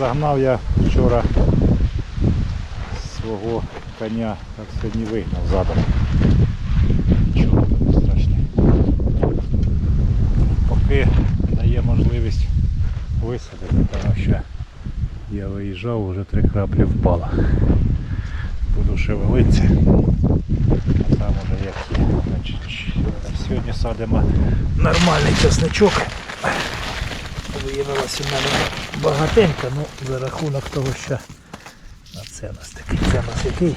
загнав я вчора свого коня, так сьогодні вигнав задом. Нічого не страшне. Поки дає можливість висадити, тому що я виїжджав, вже три краплі впало. Буду шевелитися. Там уже як є. Сьогодні садимо нормальний чесничок. Виявилося у мене багатенько, ну за рахунок того, що а це у нас такий, це у нас який?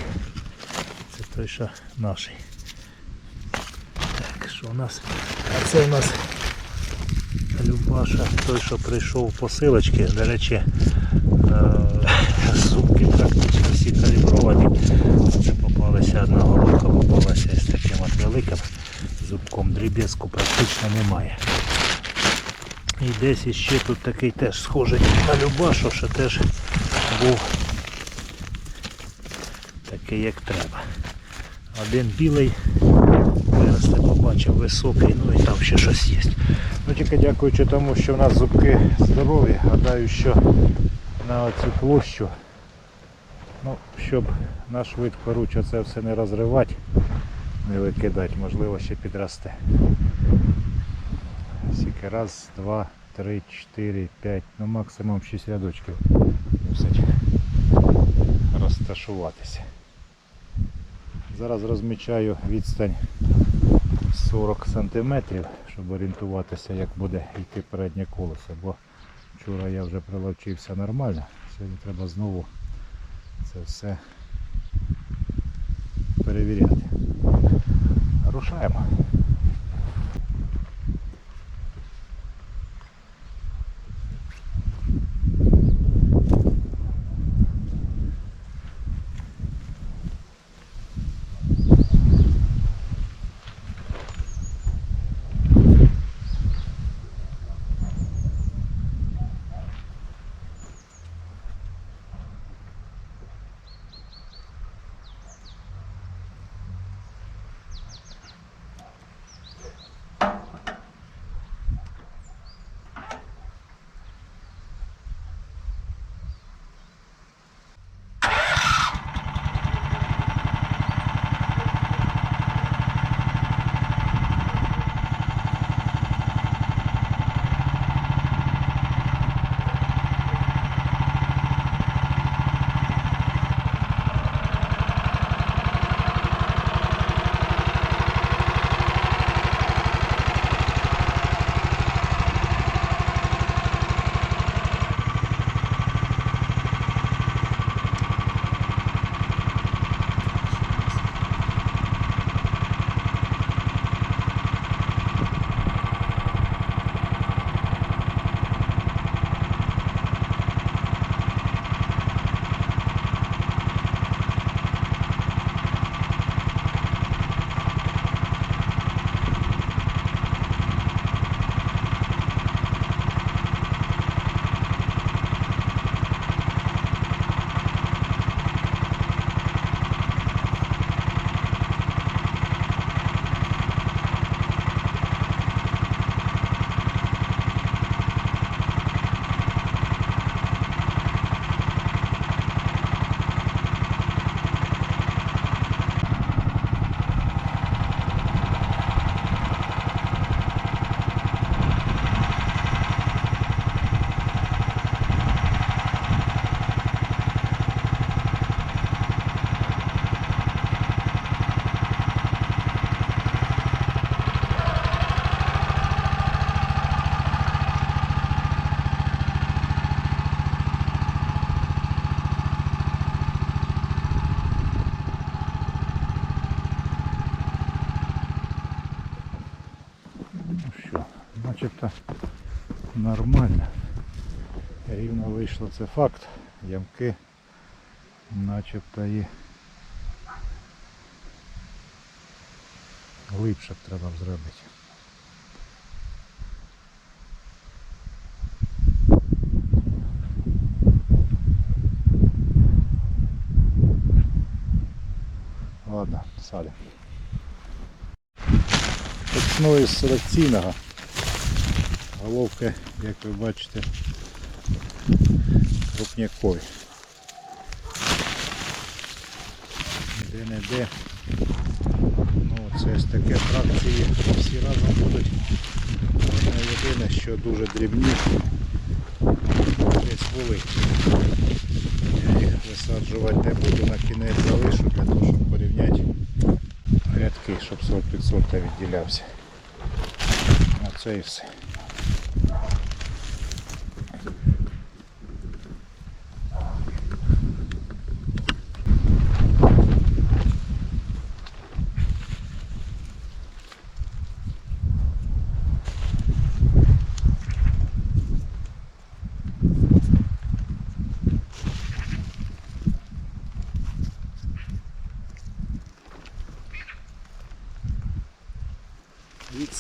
Це той, що наш. Так, що у нас? А це у нас Любаша, той, що прийшов посилочки, до речі, е, зубки практично всі калібровані. Це попалася одна головка, попалася із таким от великим зубком. Дріб'язку практично немає. І десь іще тут такий теж схожий на Любашу, що теж був такий як треба. Один білий, виросте, побачив високий, ну і там ще щось є. Ну тільки дякуючи тому, що в нас зубки здорові, гадаю, що на цю площу, ну, щоб на швидко руч оце все не розривати, не викидати, можливо ще підросте. Скільки раз, два, три, чотири, п'ять, ну максимум шість рядочків розташуватися. Зараз розмічаю відстань 40 см, щоб орієнтуватися, як буде йти переднє колесо, бо вчора я вже приловчився нормально, сьогодні треба знову це все перевіряти. Рушаємо. Це факт. Ямки начебто і глибше треба б зробити. Ладно, садимо. Почну із селекційного. Головки, як ви бачите, крупнякові. Де-не-де. Ну, це ось таке фракції всі разом будуть. Одне єдине, що дуже дрібні. Десь великі. Я їх висаджувати не буду, на кінець залишу для того, щоб порівняти рядки, щоб сорт від сорта відділявся. Оце і все.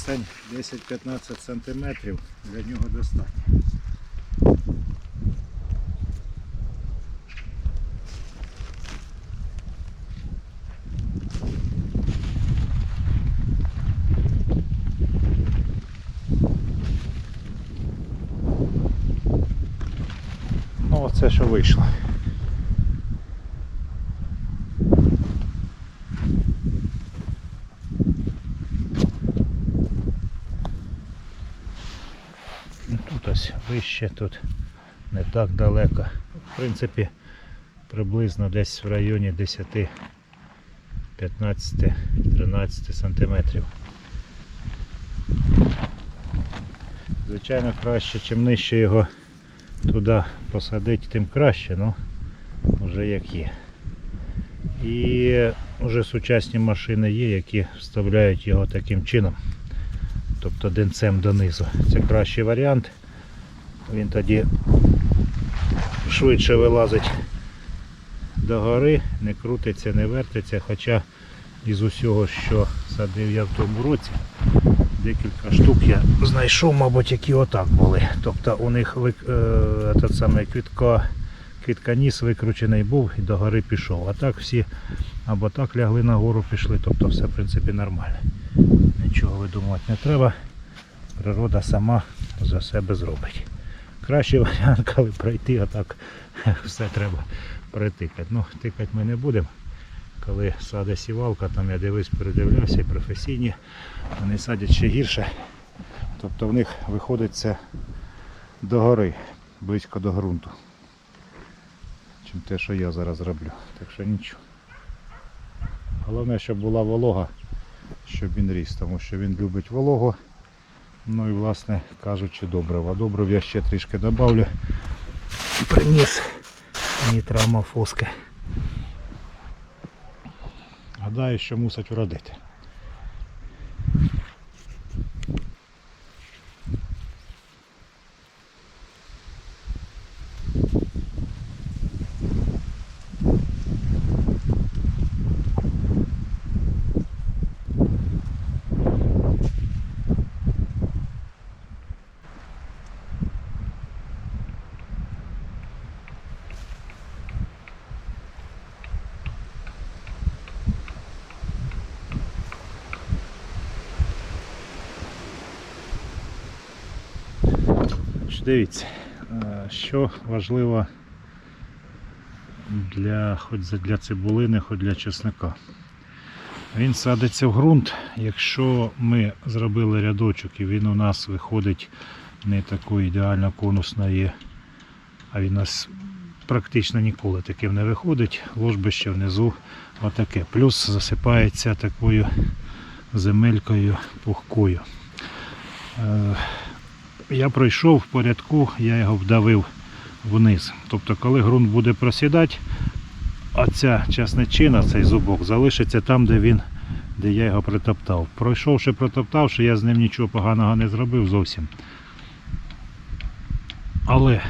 Відстань 10-15 см для нього достатньо. Ну, оце що вийшло. Ну, Тут вище, тут не так далеко. В принципі, приблизно десь в районі 10, 15, 13 сантиметрів. Звичайно, краще, чим нижче його туди посадити, тим краще, ну вже як є. І вже сучасні машини є, які вставляють його таким чином тобто денцем донизу. Це кращий варіант. Він тоді швидше вилазить до гори, не крутиться, не вертиться, хоча із усього, що садив я в тому році, декілька штук я знайшов, мабуть, які отак були. Тобто у них е, самий квітка, квітканіс викручений був і до гори пішов. А так всі або так лягли на гору, пішли, тобто все в принципі нормально. Нічого видумувати не треба. Природа сама за себе зробить. Кращий варіант, коли пройти, а так все треба притикати. Ну, тикати ми не будемо. Коли саде сівалка, там я дивись, передивлявся і професійні, вони садять ще гірше. Тобто в них виходить це до гори, близько до ґрунту. Чим те, що я зараз роблю. Так що нічого. Головне, щоб була волога щоб він ріс, тому що він любить вологу. Ну і власне кажучи добрива. Добрив я ще трішки додавлю. Приніс нітрамофоски. Гадаю, що мусить вродити. Дивіться, е, що важливо для, хоч для цибулини, хоч для чесника. Він садиться в ґрунт, якщо ми зробили рядочок і він у нас виходить не такої ідеально конусної, а він у нас практично ніколи таким не виходить, ложбище внизу отаке. Плюс засипається такою земелькою пухкою. Я пройшов в порядку, я його вдавив вниз. Тобто, коли ґрунт буде просідати, а ця часничина, цей зубок, залишиться там, де він, де я його притоптав. Пройшовши, протоптавши, я з ним нічого поганого не зробив зовсім. Але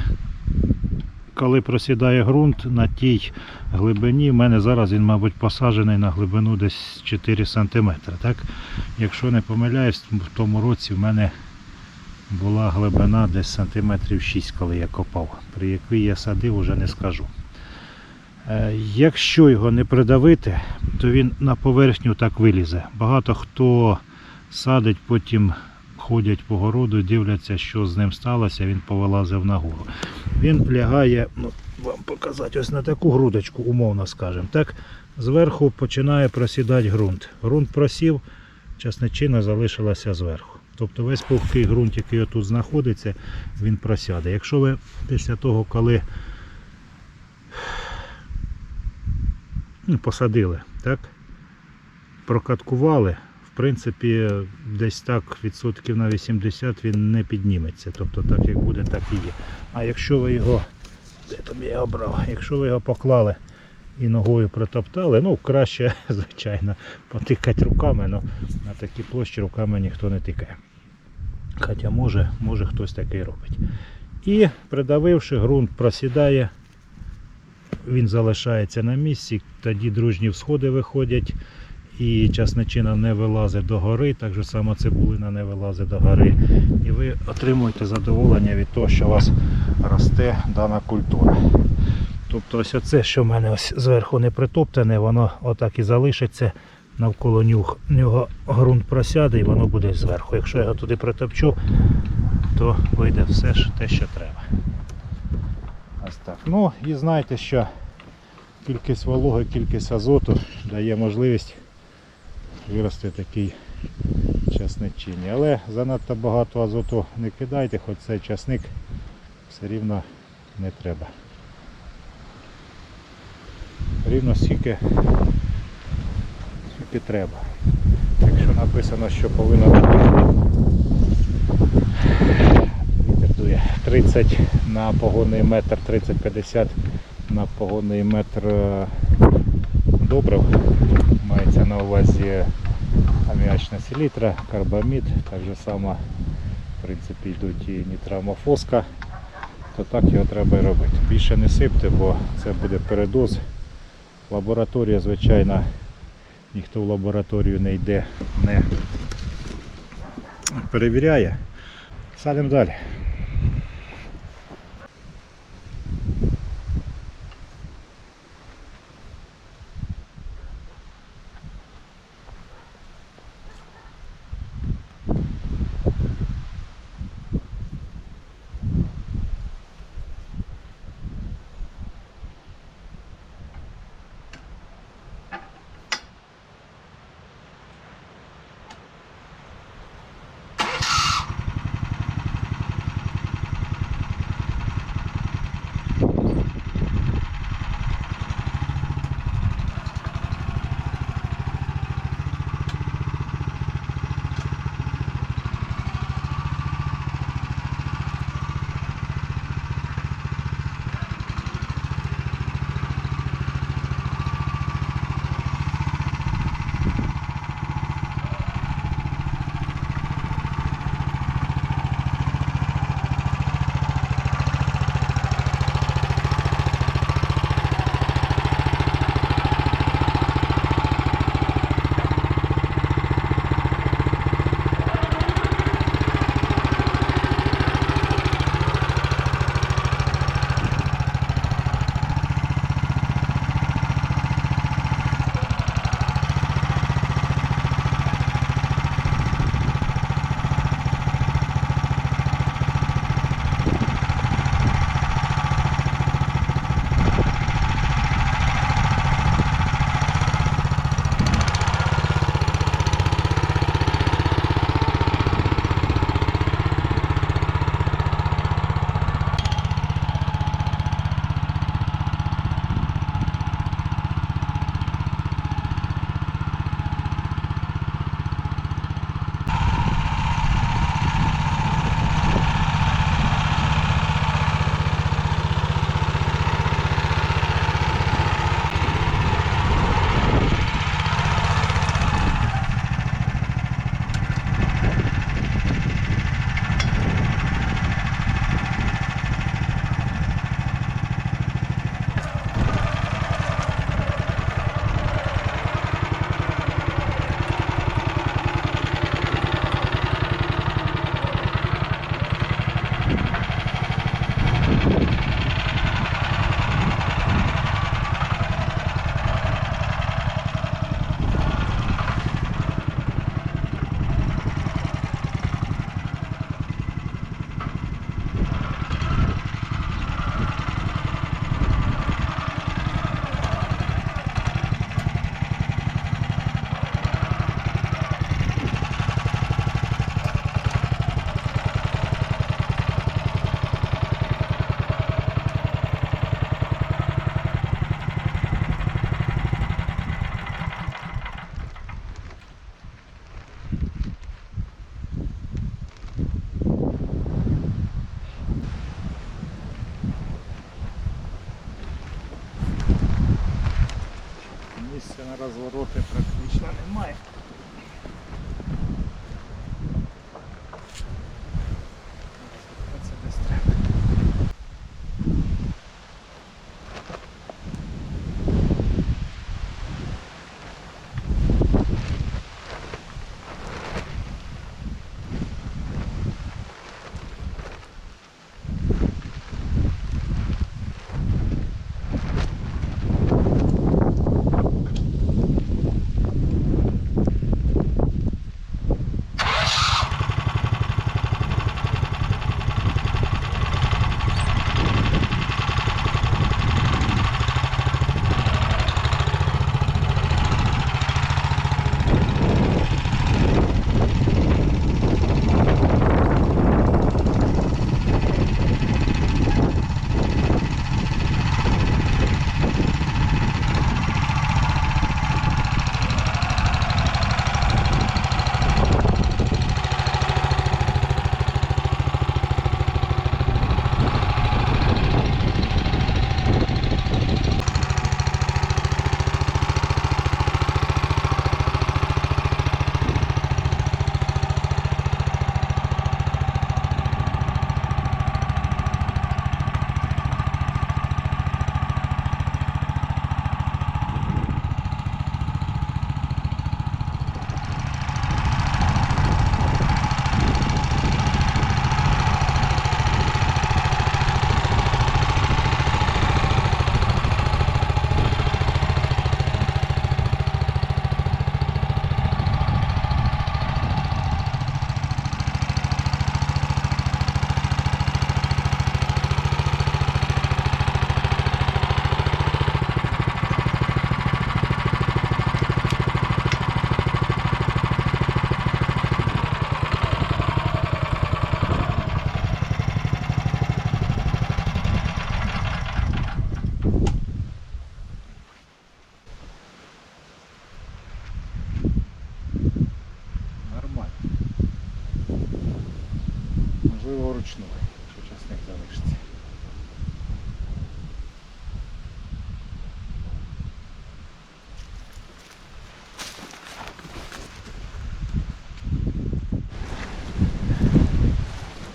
коли просідає ґрунт на тій глибині, в мене зараз він, мабуть, посаджений на глибину десь 4 см. Так? Якщо не помиляюсь, в тому році в мене була глибина десь сантиметрів 6, коли я копав. При якій я садив, уже не скажу. Е, Якщо його не придавити, то він на поверхню так вилізе. Багато хто садить, потім ходять по городу, дивляться, що з ним сталося, він повилазив нагору. Він лягає, ну, вам показати, ось на таку грудочку, умовно скажемо. Так, зверху починає просідати ґрунт. Ґрунт просів, часничина залишилася зверху. Тобто весь пухкий ґрунт, який отут знаходиться, він просяде. Якщо ви після того, коли ну, посадили, так, прокаткували, в принципі, десь так відсотків на 80 він не підніметься. Тобто так як буде, так і є. А якщо ви його, де там я його брав, якщо ви його поклали і ногою протоптали, ну краще, звичайно, потикати руками, але на такій площі руками ніхто не тикає. Хоча може, може хтось такий робить. І придавивши, ґрунт просідає, він залишається на місці, тоді дружні всходи виходять, і часничина не вилазить до гори, так же само цибулина не вилазить до гори. І ви отримуєте задоволення від того, що у вас росте дана культура. Тобто ось оце, що в мене ось зверху не притоптане, воно отак і залишиться. Навколо нюх- нього ґрунт просяде і воно буде зверху. Якщо я його туди притопчу, то вийде все ж те, що треба. Ось так. Ну і знаєте, що кількість вологи, кількість азоту дає можливість вирости такий часничині. Але занадто багато азоту не кидайте, хоч цей часник все рівно не треба. Рівно стільки, скільки треба. Якщо написано, що повинно бути вітер дує 30 на погонний метр, 30-50 на погонний метр е, добрив. Мається на увазі аміачна селітра, карбамід, так же само в принципі йдуть і нітрамофоска, то так його треба і робити. Більше не сипте, бо це буде передоз. Лабораторія, звичайно, ніхто в лабораторію не йде, не перевіряє. Садимо далі.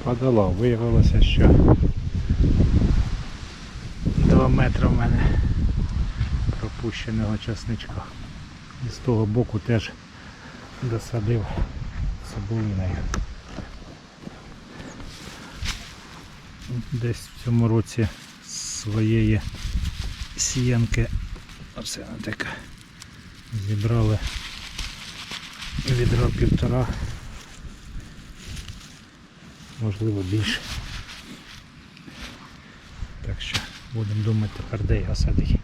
Подала, виявилося, що 2 метри в мене пропущеного часничка. І з того боку теж досадив цибулиною. Десь в цьому році своєї сіянки така зібрали відро півтора, можливо більше. Так що будемо думати тепер де його садити.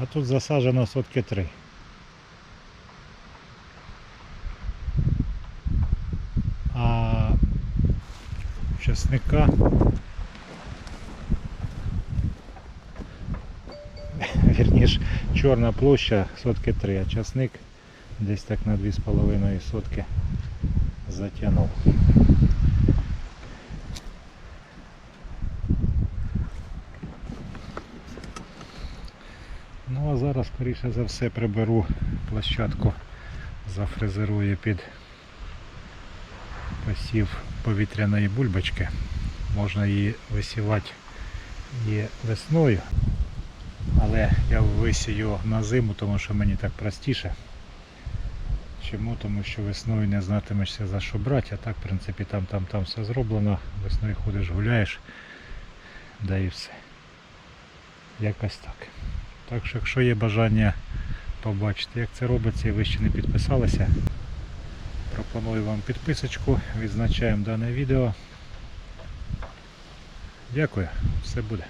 А тут засаджено сотки три. А чесника вірніш, чорна площа сотки три, а часник десь так на 2,5 сотки затягнув. Ну а зараз, скоріше за все, приберу площадку, зафрезерую під посів повітряної бульбочки. Можна її висівати і весною. Але я висію на зиму, тому що мені так простіше. Чому? Тому що весною не знатимешся за що брати, а так, в принципі, там, там, там все зроблено. Весною ходиш, гуляєш, да і все. Якось так. Так що, якщо є бажання побачити, як це робиться, і ви ще не підписалися, пропоную вам підписочку, відзначаємо дане відео. Дякую, все буде.